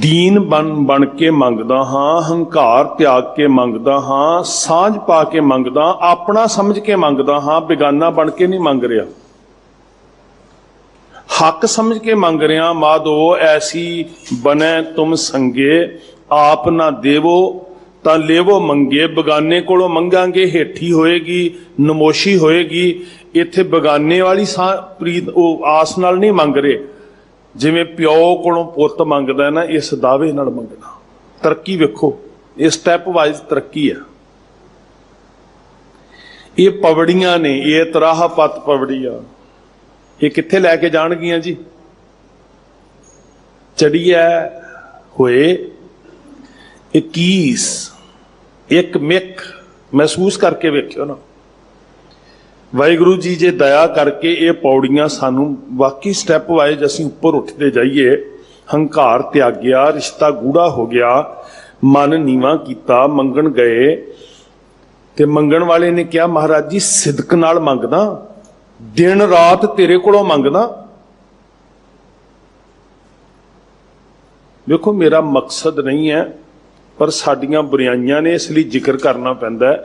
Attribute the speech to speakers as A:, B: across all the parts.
A: ਦੀਨ ਬਣ ਬਣ ਕੇ ਮੰਗਦਾ ਹਾਂ, ਹੰਕਾਰ ਤਿਆਗ ਕੇ ਮੰਗਦਾ ਹਾਂ, ਸਾਂਝ ਪਾ ਕੇ ਮੰਗਦਾ, ਆਪਣਾ ਸਮਝ ਕੇ ਮੰਗਦਾ ਹਾਂ, ਬੇਗਾਨਾ ਬਣ ਕੇ ਨਹੀਂ ਮੰਗ ਰਿਹਾ। ਹੱਕ ਸਮਝ ਕੇ ਮੰਗ ਰਿਹਾ ਮਾਦੋ ਐਸੀ ਬਨੈ ਤੁਮ ਸੰਗੇ, ਆਪ ਨਾ ਦੇਵੋ ਤਾਂ ਲੇਵੋ ਮੰਗੇ, ਬਗਾਨੇ ਕੋਲੋਂ ਮੰਗਾਂਗੇ, ਹੇਠੀ ਹੋਏਗੀ, ਨਮੋਸ਼ੀ ਹੋਏਗੀ, ਇੱਥੇ ਬਗਾਨੇ ਵਾਲੀ ਸਾ- ਪ੍ਰੀਤ ਉਹ ਆਸ ਨਾਲ ਨਹੀਂ ਮੰਗ ਰਹੇ। ਜਿਵੇਂ ਪਿਓ ਕੋਲੋਂ ਪੁੱਤ ਮੰਗਦਾ ਨਾ, ਇਸ ਦਾਅਵੇ ਨਾਲ ਮੰਗਣਾ ਤਰੱਕੀ ਵੇਖੋ, ਇਹ ਸਟੈਪ ਵਾਈਜ਼ ਤਰੱਕੀ ਹੈ ਇਹ ਪਵੜੀਆਂ ਨੇ, ਇਹ ਤਰਾਹ ਪਤ ਪਵੜੀਆਂ। ਇਹ ਕਿੱਥੇ ਲੈ ਕੇ ਜਾਣਗੀਆਂ ਜੀ? ਚੜੀਐ ਹੋਏ 21 ਇੱਕ ਮਿਕ ਮਹਿਸੂਸ ਕਰਕੇ ਵੇਖਿਓ ਨਾ। ਵਾਹਿਗੁਰੂ ਜੀ ਜੇ ਦਇਆ ਕਰਕੇ ਇਹ ਪੌੜੀਆਂ ਸਾਨੂੰ ਵਾਕਈ ਸਟੈਪ ਵਾਈਜ਼ ਅਸੀਂ ਉੱਪਰ ਉੱਠਦੇ ਜਾਈਏ, ਹੰਕਾਰ ਤਿਆਗਿਆ, ਰਿਸ਼ਤਾ ਗੂੜਾ ਹੋ ਗਿਆ, ਮਨ ਨੀਵਾ ਕੀਤਾ, ਮੰਗਣ ਗਏ, ਤੇ ਮੰਗਣ ਵਾਲੇ ਨੇ ਕਿਹਾ, ਮਹਾਰਾਜ ਜੀ, ਸਿਦਕ ਨਾਲ ਮੰਗਦਾ, ਦਿਨ ਰਾਤ ਤੇਰੇ ਕੋਲੋਂ ਮੰਗਦਾ। ਵੇਖੋ ਮੇਰਾ ਮਕਸਦ ਨਹੀਂ ਹੈ ਪਰ ਸਾਡੀਆਂ ਬੁਰਾਈਆਂ ਨੇ ਇਸ ਲਈ ਜ਼ਿਕਰ ਕਰਨਾ ਪੈਂਦਾ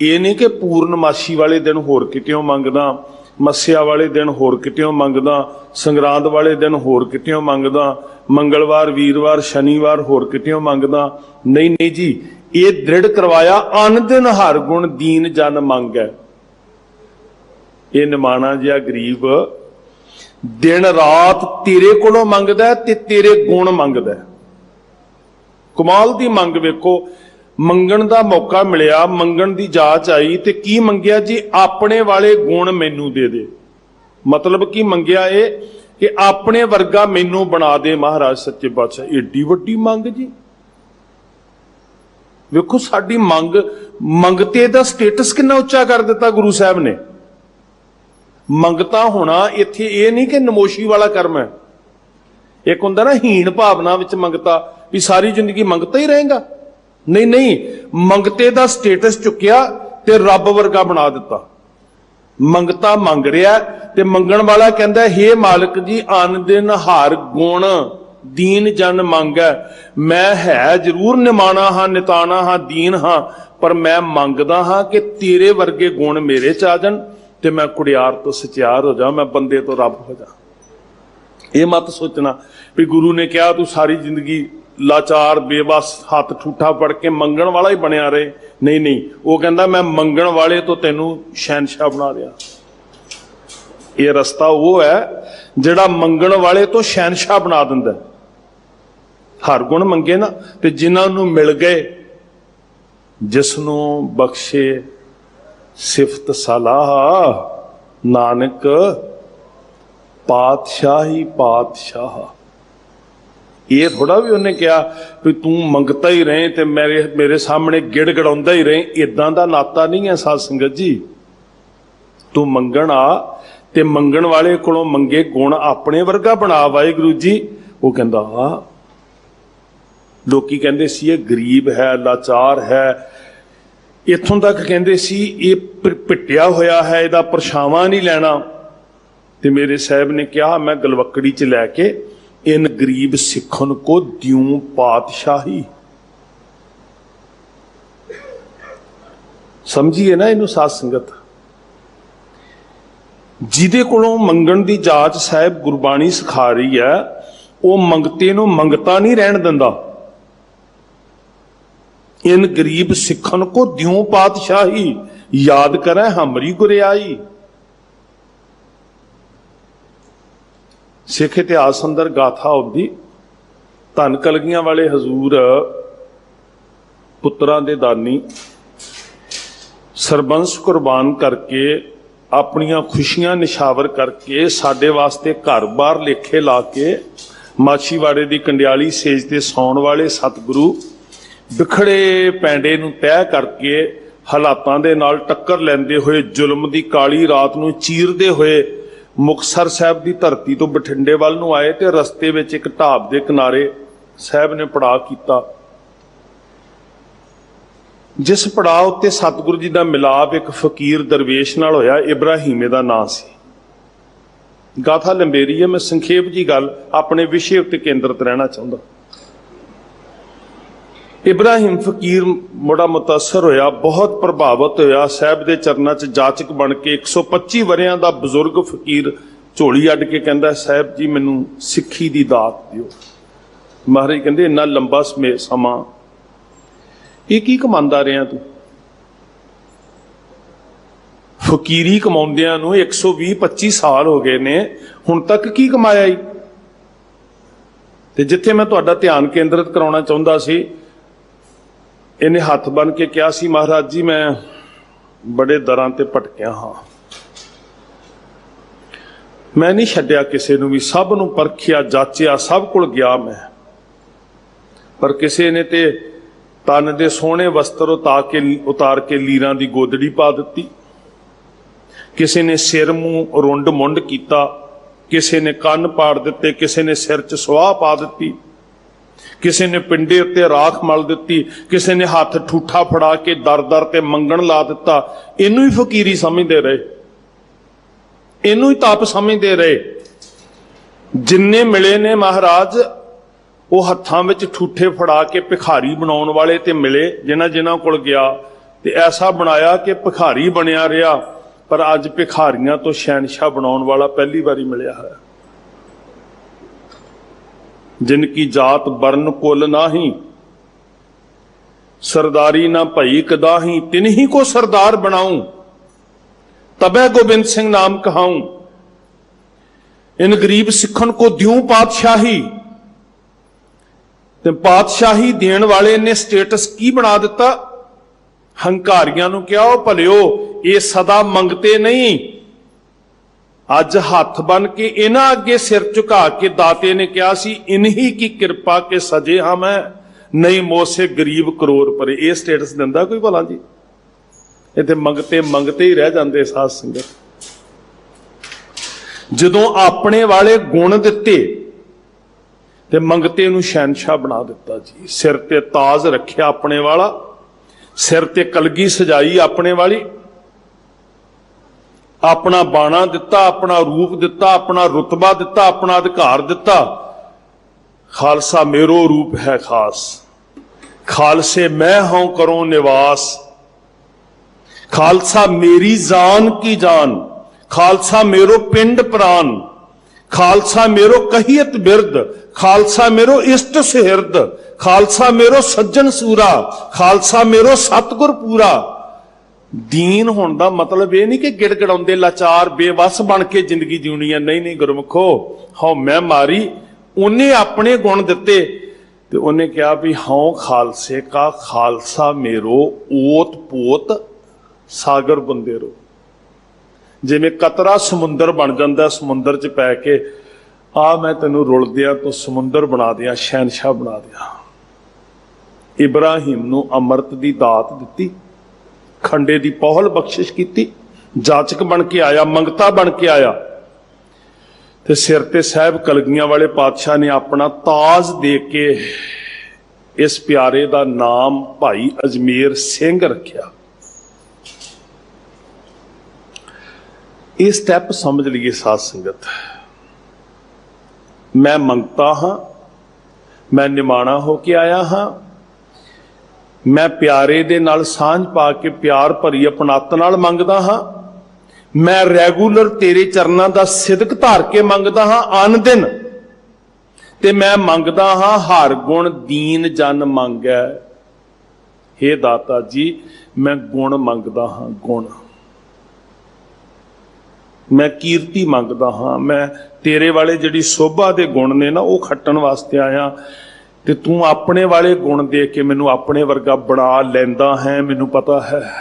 A: ਇਹ ਨਹੀਂ ਕਿ ਪੂਰਨਮਾਸ਼ੀ ਵਾਲੇ ਦਿਨ ਹੋਰ ਕਿਤੇੋਂ ਮੰਗਦਾ, ਮੱਸਿਆ ਵਾਲੇ ਦਿਨ ਹੋਰ ਕਿਤੇੋਂ ਮੰਗਦਾ, ਸੰਗਰਾਂਦ ਵਾਲੇ ਦਿਨ ਹੋਰ ਕਿਤੇੋਂ ਮੰਗਦਾ, ਮੰਗਲਵਾਰ, ਵੀਰਵਾਰ, ਸ਼ਨੀਵਾਰ ਹੋਰ ਕਿਤੇੋਂ ਮੰਗਦਾ। ਨਹੀਂ ਨਹੀਂ ਜੀ, ਇਹ ਦ੍ਰਿੜ ਕਰਵਾਇਆ ਅਨ ਦਿਨ ਹਰ ਗੁਣ ਦੀਨ ਜਨ ਮੰਗੈ ਇਹ ਨਿਮਾਣਾ ਜਿਹਾ ਗਰੀਬ ਦਿਨ ਰਾਤ ਤੇਰੇ ਕੋਲੋਂ ਮੰਗਦਾ ਤੇ ਤੇਰੇ ਗੁਣ ਮੰਗਦਾ ਕਮਾਲ ਦੀ ਮੰਗ ਵੇਖੋ, ਮੰਗਣ ਦਾ ਮੌਕਾ ਮਿਲਿਆ, ਮੰਗਣ ਦੀ ਜਾਚ ਆਈ ਤੇ ਕੀ ਮੰਗਿਆ ਜੀ? ਆਪਣੇ ਵਾਲੇ ਗੁਣ ਮੈਨੂੰ ਦੇ ਦੇ। ਮਤਲਬ ਕੀ ਮੰਗਿਆ ਇਹ ਕਿ ਆਪਣੇ ਵਰਗਾ ਮੈਨੂੰ ਬਣਾ ਦੇ ਮਹਾਰਾਜ ਸੱਚੇ ਪਾਤਸ਼ਾਹ। ਏਡੀ ਵੱਡੀ ਮੰਗ ਜੀ। ਵੇਖੋ, ਸਾਡੀ ਮੰਗ ਮੰਗਤੇ ਦਾ ਸਟੇਟਸ ਕਿੰਨਾ ਉੱਚਾ ਕਰ ਦਿੱਤਾ ਗੁਰੂ ਸਾਹਿਬ ਨੇ। ਮੰਗਤਾ ਹੋਣਾ, ਇੱਥੇ ਇਹ ਨਹੀਂ ਕਿ ਨਮੋਸ਼ੀ ਵਾਲਾ ਕਰਮ ਹੈ। ਇੱਕ ਹੁੰਦਾ ਨਾ ਹੀਣ ਭਾਵਨਾ ਵਿੱਚ ਮੰਗਤਾ, ਵੀ ਸਾਰੀ ਜ਼ਿੰਦਗੀ ਮੰਗਤਾ ਹੀ ਰਹੇਗਾ। ਨਹੀਂ ਨਹੀਂ, ਮੰਗਤੇ ਦਾ ਸਟੇਟਸ ਚੁੱਕਿਆ ਤੇ ਰੱਬ ਵਰਗਾ ਬਣਾ ਦਿੱਤਾ। ਮੰਗਤਾ ਮੰਗ ਰਿਹਾ ਤੇ ਮੰਗਣ ਵਾਲਾ ਕਹਿੰਦਾ, ਹੇ ਮਾਲਕ ਜੀ ਅਨ ਦਿਨ ਹਾਰ ਗੁਣ, ਦੀਨ ਜਨ ਮੰਗੈ ਮੈਂ ਹੈ ਜ਼ਰੂਰ ਨਿਮਾਣਾ ਹਾਂ, ਨਿਤਾਣਾ ਹਾਂ, ਦੀਨ ਹਾਂ, ਪਰ ਮੈਂ ਮੰਗਦਾ ਹਾਂ ਕਿ ਤੇਰੇ ਵਰਗੇ ਗੁਣ ਮੇਰੇ ਚ ਆ ਜਾਣ ਤੇ ਮੈਂ ਕੁੜਿਆਰ ਤੋਂ ਸਚਿਆਰ ਹੋ ਜਾ, ਮੈਂ ਬੰਦੇ ਤੋਂ ਰੱਬ ਹੋ ਜਾ। ਇਹ ਮਤ ਸੋਚਣਾ ਵੀ ਗੁਰੂ ਨੇ ਕਿਹਾ ਤੂੰ ਸਾਰੀ ਜ਼ਿੰਦਗੀ ਲਾਚਾਰ ਬੇਵਸ ਹੱਥ ਠੂਠਾ ਫੜ ਕੇ ਮੰਗਣ ਵਾਲਾ ਹੀ ਬਣਿਆ ਰਹੇ। ਨਹੀਂ ਨਹੀਂ, ਉਹ ਕਹਿੰਦਾ, ਮੈਂ ਮੰਗਣ ਵਾਲੇ ਤੋਂ ਤੈਨੂੰ ਸ਼ਹਿਨशाह ਬਣਾ ਰਿਹਾ। ਇਹ ਰਸਤਾ ਉਹ ਹੈ ਜਿਹੜਾ ਮੰਗਣ ਵਾਲੇ ਤੋਂ ਸ਼ਹਿਨशाह ਬਣਾ ਦਿੰਦਾ ਹਰ ਗੁਣ ਮੰਗੇ ਨਾ, ਤੇ ਜਿਨ੍ਹਾਂ ਨੂੰ ਮਿਲ ਗਏ ਜਿਸ ਨੂੰ ਬਖਸ਼ੇ ਸਿਫਤ ਸਲਾਹ, ਨਾਨਕ ਪਾਤਸ਼ਾਹੀ ਪਾਤਸ਼ਾਹ। ਇਹ ਥੋੜਾ ਵੀ ਉਹਨੇ ਕਿਹਾ ਵੀ ਤੂੰ ਮੰਗਤਾ ਹੀ ਰਹੇ ਤੇ ਮੇਰੇ ਮੇਰੇ ਸਾਹਮਣੇ ਗਿੜ ਗੜਾਉਂਦਾ ਹੀ ਰਹੇ। ਇਦਾਂ ਦਾ ਨਾਤਾ ਨਹੀਂ ਹੈ ਸਾਧ ਸੰਗਤ ਜੀ। ਤੂੰ ਮੰਗਣ ਆ ਤੇ ਮੰਗਣ ਵਾਲੇ ਕੋਲੋਂ ਮੰਗੇ ਗੁਣ ਆਪਣੇ ਵਰਗਾ ਬਣਾ ਵਾਹਿਗੁਰੂ ਜੀ। ਉਹ ਕਹਿੰਦਾ ਆ ਲੋਕੀ ਕਹਿੰਦੇ ਸੀ, ਇਹ ਗਰੀਬ ਹੈ, ਲਾਚਾਰ ਹੈ। ਇੱਥੋਂ ਤੱਕ ਕਹਿੰਦੇ ਸੀ, ਇਹ ਪ- ਪਿੱਟਿਆ ਹੋਇਆ ਹੈ, ਇਹਦਾ ਪਰਛਾਵਾਂ ਨਹੀਂ ਲੈਣਾ। ਤੇ ਮੇਰੇ ਸਾਹਿਬ ਨੇ ਕਿਹਾ, ਮੈਂ ਗਲਵਕੜੀ ਚ ਲੈ ਕੇ ਇਨ ਗਰੀਬ ਸਿੱਖਨ ਕੋ ਦਿਉ ਪਾਤਸ਼ਾਹੀ। ਸਮਝੀਏ ਨਾ ਇਹਨੂੰ ਸਾਧ ਸੰਗਤ। ਜਿਹਦੇ ਕੋਲੋਂ ਮੰਗਣ ਦੀ ਜਾਚ ਸਾਹਿਬ ਗੁਰਬਾਣੀ ਸਿਖਾ ਰਹੀ ਹੈ, ਉਹ ਮੰਗਤੇ ਨੂੰ ਮੰਗਤਾ ਨਹੀਂ ਰਹਿਣ ਦਿੰਦਾ। ਇਨ ਗਰੀਬ ਸਿੱਖਨ ਕੋ ਦਿਉ ਪਾਤਸ਼ਾਹੀ, ਯਾਦ ਕਰੈ ਹਮਰੀ ਗੁਰਿਆਈ। ਸਿੱਖ ਇਤਿਹਾਸ ਅੰਦਰ ਗਾਥਾ ਹੁੰਦੀ ਧਨ ਕਲਗੀਆਂ ਵਾਲੇ ਹਜ਼ੂਰ, ਪੁੱਤਰਾਂ ਦੇ ਦਾਨੀ, ਸਰਬੰਸ ਕੁਰਬਾਨ ਕਰਕੇ, ਆਪਣੀਆਂ ਖੁਸ਼ੀਆਂ ਨਿਸ਼ਾਵਰ ਕਰਕੇ, ਸਾਡੇ ਵਾਸਤੇ ਘਰ-ਬਾਰ ਲੇਖੇ ਲਾ ਕੇ, ਮਾਛੀਵਾੜੇ ਦੀ ਕੰਡਿਆਲੀ ਸੇਜ ਤੇ ਸੌਣ ਵਾਲੇ ਸਤਿਗੁਰੂ, ਵਿਖੜੇ ਪੈਂਡੇ ਨੂੰ ਤੈਅ ਕਰਕੇ, ਹਾਲਾਤਾਂ ਦੇ ਨਾਲ ਟੱਕਰ ਲੈਂਦੇ ਹੋਏ, ਜ਼ੁਲਮ ਦੀ ਕਾਲੀ ਰਾਤ ਨੂੰ ਚੀਰਦੇ ਹੋਏ ਮੁਕਸਰ ਸਾਹਿਬ ਦੀ ਧਰਤੀ ਤੋਂ ਬਠਿੰਡੇ ਵੱਲ ਨੂੰ ਆਏ ਤੇ ਰਸਤੇ ਵਿੱਚ ਇੱਕ ਢਾਬ ਦੇ ਕਿਨਾਰੇ ਸਾਹਿਬ ਨੇ ਪੜਾਅ ਕੀਤਾ। ਜਿਸ ਪੜਾਅ ਉੱਤੇ ਸਤਿਗੁਰੂ ਜੀ ਦਾ ਮਿਲਾਪ ਇੱਕ ਫਕੀਰ ਦਰਵੇਸ਼ ਨਾਲ ਹੋਇਆ, ਇਬਰਾਹੀਮੇ ਦਾ ਨਾਂ ਸੀ। ਗਾਥਾ ਲੰਬੇਰੀ ਹੈ, ਮੈਂ ਸੰਖੇਪ ਜੀ ਗੱਲ ਆਪਣੇ ਵਿਸ਼ੇ ਉੱਤੇ ਕੇਂਦਰਿਤ ਰਹਿਣਾ ਚਾਹੁੰਦਾ। ਇਬਰਾਹਿਮ ਫਕੀਰ ਬੜਾ ਮੁਤਾਸਰ ਹੋਇਆ, ਬਹੁਤ ਪ੍ਰਭਾਵਿਤ ਹੋਇਆ। ਸਾਹਿਬ ਦੇ ਚਰਨਾਂ 'ਚ ਜਾਚਕ ਬਣ ਕੇ 125 ਵਰਿਆਂ ਦਾ ਬਜ਼ੁਰਗ ਫਕੀਰ ਝੋਲੀ ਅੱਡ ਕੇ ਕਹਿੰਦਾ, ਸਾਹਿਬ ਜੀ, ਮੈਨੂੰ ਸਿੱਖੀ ਦੀ ਦਾਤ ਦਿਓ। ਮਹਾਰਾਜ ਕਹਿੰਦੇ, ਇੰਨਾ ਲੰਬਾ ਸਮੇ, ਸਮਾਂ। ਇਹ ਕੀ ਕਮਾਉਂਦਾ ਰਿਹਾ ਤੂੰ? ਫਕੀਰੀ ਕਮਾਉਂਦਿਆਂ ਨੂੰ 120 25 ਸਾਲ ਹੋ ਗਏ ਨੇ। ਹੁਣ ਤੱਕ ਕੀ ਕਮਾਇਆ ਈ? ਤੇ ਜਿੱਥੇ ਮੈਂ ਤੁਹਾਡਾ ਧਿਆਨ ਕੇਂਦਰਿਤ ਕਰਾਉਣਾ ਚਾਹੁੰਦਾ ਸੀ ਇਹਨੇ ਹੱਥ ਬੰਨ ਕੇ ਕਿਹਾ ਸੀ, ਮਹਾਰਾਜ ਜੀ, ਮੈਂ ਬੜੇ ਦਰਾਂ ਤੇ ਭਟਕਿਆ ਹਾਂ। ਮੈਂ ਨਹੀਂ ਛੱਡਿਆ ਕਿਸੇ ਨੂੰ ਵੀ, ਸਭ ਨੂੰ ਪਰਖਿਆ, ਜਾਚਿਆ, ਸਭ ਕੋਲ ਗਿਆ ਮੈਂ। ਪਰ ਕਿਸੇ ਨੇ ਤੇ ਤਨ ਦੇ ਸੋਹਣੇ ਵਸਤਰ ਉਤਾਰ ਕੇ ਉਤਾਰ ਕੇ ਲੀਰਾਂ ਦੀ ਗੋਦੜੀ ਪਾ ਦਿੱਤੀ। ਕਿਸੇ ਨੇ ਸਿਰ, ਮੂੰਹ ਰੁੰਡ ਮੁੰਡ ਕੀਤਾ, ਕਿਸੇ ਨੇ ਕੰਨ ਪਾੜ ਦਿੱਤੇ, ਕਿਸੇ ਨੇ ਸਿਰ 'ਚ ਸੁਆਹ ਪਾ ਦਿੱਤੀ। ਕਿਸੇ ਨੇ ਪਿੰਡੇ ਉੱਤੇ ਰਾਖ ਮਲ ਦਿੱਤੀ, ਕਿਸੇ ਨੇ ਹੱਥ ਠੂਠਾ ਫੜਾ ਕੇ ਦਰ-ਦਰ ਤੇ ਮੰਗਣ ਲਾ ਦਿੱਤਾ, ਇਹਨੂੰ ਹੀ ਫਕੀਰੀ ਸਮਝਦੇ ਰਹੇ। ਇਹਨੂੰ ਹੀ ਤਪ ਸਮਝਦੇ ਰਹੇ। ਜਿੰਨੇ ਮਿਲੇ ਨੇ ਮਹਾਰਾਜ, ਉਹ ਹੱਥਾਂ ਵਿੱਚ ਠੂਠੇ ਫੜਾ ਕੇ ਭਿਖਾਰੀ ਬਣਾਉਣ ਵਾਲੇ ਤੇ ਮਿਲੇ, ਜਿਨ੍ਹਾਂ ਜਿਨ੍ਹਾਂ ਕੋਲ ਗਿਆ। ਤੇ ਐਸਾ ਬਣਾਇਆ ਕਿ ਭਿਖਾਰੀ ਬਣਿਆ ਰਿਹਾ, ਪਰ ਅੱਜ ਭਿਖਾਰੀਆਂ ਤੋਂ ਸ਼ਹਿਨशाह ਬਣਾਉਣ ਵਾਲਾ ਪਹਿਲੀ ਵਾਰੀ ਮਿਲਿਆ ਹੈ ਜਿਨ ਕੀ ਜਾਤ ਬਰਨ ਕੁਲ ਨਾਹੀ। ਸਰਦਾਰੀ ਨਾ ਭਈ ਕਦਾਹੀ, ਤਿਨਹੀ ਕੋ ਸਰਦਾਰ ਬਣਾਉ। ਤਬੈ ਗੋਬਿੰਦ ਸਿੰਘ ਨਾਮ ਕਹਾਉ। ਇਨ ਗਰੀਬ ਸਿੱਖਣ ਕੋ ਦਿਉ ਪਾਤਸ਼ਾਹੀ। ਤੇ ਪਾਤਸ਼ਾਹੀ ਦੇਣ ਵਾਲੇ ਨੇ ਸਟੇਟਸ ਕੀ ਬਣਾ ਦਿੱਤਾ? ਹੰਕਾਰੀਆਂ ਨੂੰ ਕਿਹਾ ਉਹ ਭਲਿਓ, ਇਹ ਸਦਾ ਮੰਗਤੇ ਨਹੀਂ। ਅੱਜ ਹੱਥ ਬਨ ਕੇ ਇਹਨਾਂ ਅੱਗੇ ਸਿਰ ਝੁਕਾ ਕੇ ਦਾਤੇ ਨੇ ਕਿਹਾ ਸੀ, ਇਨਹੀ ਕੀ ਕਿਰਪਾ ਕੇ ਸਜੇ ਹਾਂ ਮੈਂ? ਨਹੀਂ ਮੋਸੇ ਗਰੀਬ ਕਰੋੜ ਪਰ। ਇਹ ਸਟੇਟਸ ਦਿੰਦਾ ਕੋਈ ਭਲਾ ਜੀ? ਇੱਥੇ ਮੰਗਤੇ ਮੰਗਤੇ ਹੀ ਰਹਿ ਜਾਂਦੇ ਸਾਧ ਸੰਗਤ। ਜਦੋਂ ਆਪਣੇ ਵਾਲੇ ਗੁਣ ਦਿੱਤੇ, ਤੇ ਮੰਗਤੇ ਨੂੰ ਸ਼ਹਿਨशाह ਬਣਾ ਦਿੱਤਾ ਜੀ। ਸਿਰ ਤੇ ਤਾਜ ਰੱਖਿਆ ਆਪਣੇ ਵਾਲਾ, ਸਿਰ ਤੇ ਕਲਗੀ ਸਜਾਈ ਆਪਣੇ ਵਾਲੀ ਆਪਣਾ ਬਾਣਾ ਦਿੱਤਾ, ਆਪਣਾ ਰੂਪ ਦਿੱਤਾ, ਆਪਣਾ ਰਤਬਾ ਦਿੱਤਾ, ਆਪਣਾ ਅਧਿਕਾਰ ਦਿੱਤਾ। ਖਾਲਸਾ ਮੇਰੋ ਰੂਪ ਹੈ ਖਾਸ। ਖਾਲਸੇ ਮੈਂ ਹਾਂ ਕਰੋ ਨਿਵਾਸ। ਖਾਲਸਾ ਮੇਰੀ ਜਾਨ ਕੀ ਜਾਨ? ਖਾਲਸਾ ਮੇਰੋ ਪਿੰਡ ਪ੍ਰਾਨ। ਖਾਲਸਾ ਮੇਰੋ ਕਹੀਅਤ ਬਿਰਦ ਖਾਲਸਾ ਮੇਰੋ ਇਸ਼ਟ ਸਿਰਦ ਖਾਲਸਾ ਮੇਰੋ ਸੱਜਣ ਸੂਰਾ। ਖਾਲਸਾ ਮੇਰੋ ਸਤਗੁਰ ਪੂਰਾ। ਦੀਨ ਹੋਣ ਦਾ ਮਤਲਬ ਇਹ ਨਹੀਂ ਕਿ ਗਿੜਗੜਾਉਂਦੇ, ਲਾਚਾਰ, ਬੇਵਸ ਬਣ ਕੇ ਜ਼ਿੰਦਗੀ ਜਿਉਣੀ ਹੈ ਨਹੀਂ ਨਹੀਂ ਗੁਰਮੁਖੋ, ਹਉ ਮੈਂ ਮਾਰੀ, ਉਹਨੇ ਆਪਣੇ ਗੁਣ ਦਿੱਤੇ ਤੇ ਉਹਨੇ ਕਿਹਾ ਵੀ ਹਉ ਖਾਲਸੇ ਕਾ ਖਾਲਸਾ ਮੇਰੋ, ਓਤ ਪੋਤ ਸਾਗਰ ਬੰਦੇਰੋ ਜਿਵੇਂ ਕਤਰਾ ਸਮੁੰਦਰ ਬਣ ਜਾਂਦਾ, ਸਮੁੰਦਰ 'ਚ ਪੈ ਕੇ, ਆ ਮੈਂ ਤੈਨੂੰ ਰੁਲਦਿਆਂ ਤੋਂ ਸਮੁੰਦਰ ਬਣਾ ਦਿਆਂ ਸ਼ਹਿਨशाह ਬਣਾ ਦਿਆਂ। ਇਬਰਾਹੀਮ ਨੂੰ ਅੰਮ੍ਰਿਤ ਦੀ ਦਾਤ ਦਿੱਤੀ। ਖੰਡੇ ਦੀ ਪਹਲ ਬਖਸ਼ਿਸ਼ ਕੀਤੀ, ਜਾਚਕ ਬਣ ਕੇ ਆਇਆ, ਮੰਗਤਾ ਬਣ ਕੇ ਆਇਆ। ਤੇ ਸਿਰ ਤੇ ਸਾਹਿਬ ਕਲਗੀਆਂ ਵਾਲੇ ਪਾਤਸ਼ਾਹ ਨੇ ਆਪਣਾ ਤਾਜ ਦੇ ਕੇ ਇਸ ਪਿਆਰੇ ਦਾ ਨਾਮ ਭਾਈ ਅਜਮੇਰ ਸਿੰਘ ਰੱਖਿਆ। ਇਹ ਸਟੈਪ ਸਮਝ ਲਈਏ ਸਾਧ ਸੰਗਤ। ਮੈਂ ਮੰਗਤਾ ਹਾਂ, ਮੈਂ ਨਿਮਾਣਾ ਹੋ ਕੇ ਆਇਆ ਹਾਂ ਮੈਂ ਪਿਆਰੇ ਦੇ ਨਾਲ ਸਾਂਝ ਪਾ ਕੇ ਪਿਆਰ ਭਰੀ ਆਪਣਤ ਨਾਲ ਮੰਗਦਾ ਹਾਂ। ਮੈਂ ਰੈਗੂਲਰ ਤੇਰੇ ਚਰਨਾਂ ਦਾ ਸਿਦਕ ਧਾਰ ਕੇ ਮੰਗਦਾ ਹਾਂ ਅਨ ਦਿਨ। ਤੇ ਮੈਂ ਮੰਗਦਾ ਹਾਂ ਹਰ ਗੁਣ ਦੀਨ ਜਨ ਮੰਗੈ। हे ਦਾਤਾ ਜੀ, ਮੈਂ ਗੁਣ ਮੰਗਦਾ ਹਾਂ, ਗੁਣ। ਮੈਂ ਕੀਰਤੀ ਮੰਗਦਾ ਹਾਂ। ਮੈਂ ਤੇਰੇ ਵਾਲੇ ਜਿਹੜੀ ਸੋਭਾ ਦੇ ਗੁਣ ਨੇ ਨਾ, ਉਹ ਖੱਟਣ ਵਾਸਤੇ ਆਇਆ। ਤੇ ਤੂੰ ਆਪਣੇ ਵਾਲੇ ਗੁਣ ਦੇ ਕੇ ਮੈਨੂੰ ਆਪਣੇ ਵਰਗਾ ਬਣਾ ਲੈਂਦਾ ਹੈ, ਮੈਨੂੰ ਪਤਾ ਹੈ।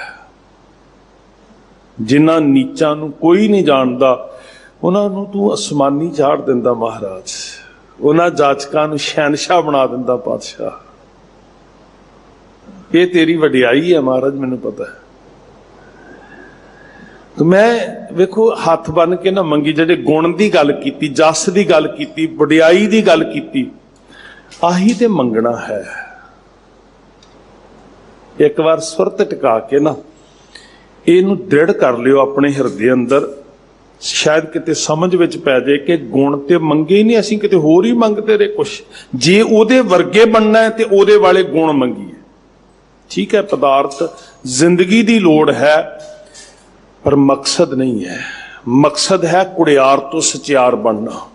A: ਜਿਨ੍ਹਾਂ ਨੀਚਾਂ ਨੂੰ ਕੋਈ ਨਹੀਂ ਜਾਣਦਾ, ਉਹਨਾਂ ਨੂੰ ਤੂੰ ਅਸਮਾਨੀ ਝਾੜ ਦਿੰਦਾ ਮਹਾਰਾਜ। ਉਹਨਾਂ ਜਾਚਕਾਂ ਨੂੰ ਸ਼ਹਿਨशाह ਬਣਾ ਦਿੰਦਾ ਪਾਤਸ਼ਾਹ। ਇਹ ਤੇਰੀ ਵਡਿਆਈ ਹੈ ਮਹਾਰਾਜ, ਮੈਨੂੰ ਪਤਾ ਹੈ। ਤੇ ਮੈਂ ਵੇਖੋ, ਹੱਥ ਬੰਨ ਕੇ ਨਾ ਮੰਗੀ, ਜਿਹੜੇ ਗੁਣ ਦੀ ਗੱਲ ਕੀਤੀ, ਜਸ ਦੀ ਗੱਲ ਕੀਤੀ, ਵਡਿਆਈ ਦੀ ਗੱਲ ਕੀਤੀ ਆਹੀ ਤੇ ਮੰਗਣਾ ਹੈ। ਇੱਕ ਵਾਰ ਸੁਰਤ ਟਿਕਾ ਕੇ ਨਾ, ਇਹਨੂੰ ਦ੍ਰਿੜ ਕਰ ਲਿਓ ਆਪਣੇ ਹਿਰਦੇ ਅੰਦਰ। ਸ਼ਾਇਦ ਕਿਤੇ ਸਮਝ ਵਿੱਚ ਪੈ ਜਾਏ ਕਿ ਗੁਣ ਤੇ ਮੰਗੇ ਹੀ ਨਹੀਂ, ਅਸੀਂ ਕਿਤੇ ਹੋਰ ਹੀ ਮੰਗਦੇ ਰਹੇ ਕੁਛ। ਜੇ ਉਹਦੇ ਵਰਗੇ ਬਣਨਾ ਹੈ ਤੇ ਉਹਦੇ ਵਾਲੇ ਗੁਣ ਮੰਗੀਏ। ਠੀਕ ਹੈ, ਪਦਾਰਥ ਜ਼ਿੰਦਗੀ ਦੀ ਲੋੜ ਹੈ, ਪਰ ਮਕਸਦ ਨਹੀਂ ਹੈ। ਮਕਸਦ ਹੈ ਕੁੜਿਆਰ ਤੋਂ ਸਚਿਆਰ ਬਣਨਾ।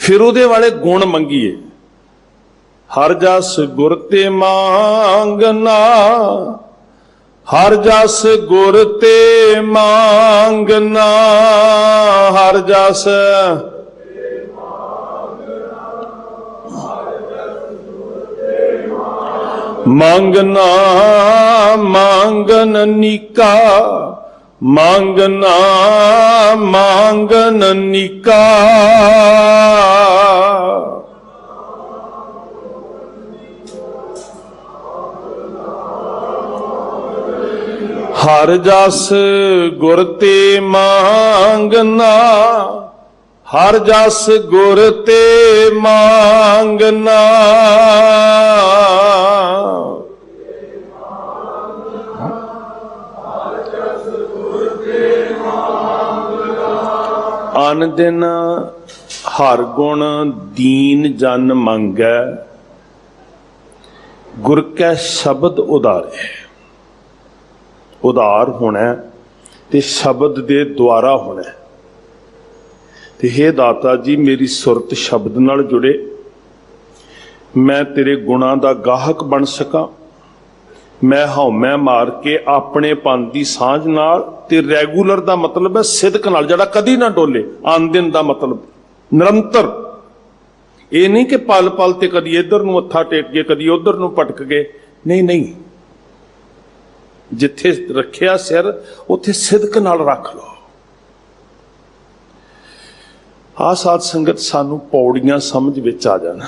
A: ਫਿਰ ਉਹਦੇ ਵਾਲੇ ਗੁਣ ਮੰਗੀਏ। ਹਰ ਜਸ ਗੁਰ ਤੇ ਮੰਗਨਾ ਹਰ ਜਸ ਗੁਰ ਤੇ ਮੰਗਨਾ ਹਰ ਜਸ ਮੰਗਨਾ ਮੰਗਨ ਨਿਕਾ ਮੰਗਨਾ ਮੰਗਨ ਨਿਕਾ। ਹਰ ਜਸ ਗੁਰ ਤੇ ਮੰਗਨਾ ਹਰ ਜਸ ਗੁਰ ਤੇ ਮੰਗਨਾ। ਅਨ ਦਿਨ ਹਰ ਗੁਣ ਦੀਨ ਜਨ ਮੰਗੈ, ਗੁਰ ਕੈ ਸ਼ਬਦ ਉਦਾਰੇ ਉਦਾਰ ਹੋਣਾ ਹੈ ਤੇ ਸ਼ਬਦ ਦੇ ਦੁਆਰਾ ਹੋਣਾ। ਹੈ। ਤੇ हे ਦਾਤਾ ਜੀ, ਮੇਰੀ ਸੁਰਤ ਸ਼ਬਦ ਨਾਲ ਜੁੜੇ। ਮੈਂ ਤੇਰੇ ਗੁਣਾਂ ਦਾ ਗਾਹਕ ਬਣ ਸਕਾਂ। ਮੈਂ ਹਉਮੈ ਮਾਰ ਕੇ ਆਪਣੇ ਪੰਨ ਦੀ ਸਾਂਝ ਨਾਲ ਤੇ ਰੈਗੂਲਰ ਦਾ ਮਤਲਬ ਹੈ ਸਿਦਕ ਨਾਲ, ਜਿਹੜਾ ਕਦੀ ਨਾ ਡੋਲੇ ਆਨੰਦਿਨ ਦਾ ਮਤਲਬ। ਨਿਰੰਤਰ। ਇਹ ਨਹੀਂ ਕਿ ਪਲ ਪਲ ਤੇ ਕਦੀ ਇੱਧਰ ਨੂੰ ਮੱਥਾ ਟੇਕ ਗਏ, ਕਦੀ ਉੱਧਰ ਨੂੰ ਪਟਕ ਗਏ। ਨਹੀਂ ਨਹੀਂ। ਜਿੱਥੇ ਰੱਖਿਆ ਸਿਰ, ਉੱਥੇ ਸਿਦਕ ਨਾਲ ਰੱਖ ਲਓ। ਆ ਸਾਧ ਸੰਗਤ ਸਾਨੂੰ ਪੌੜੀਆਂ ਸਮਝ ਵਿੱਚ ਆ ਜਾਣਾ।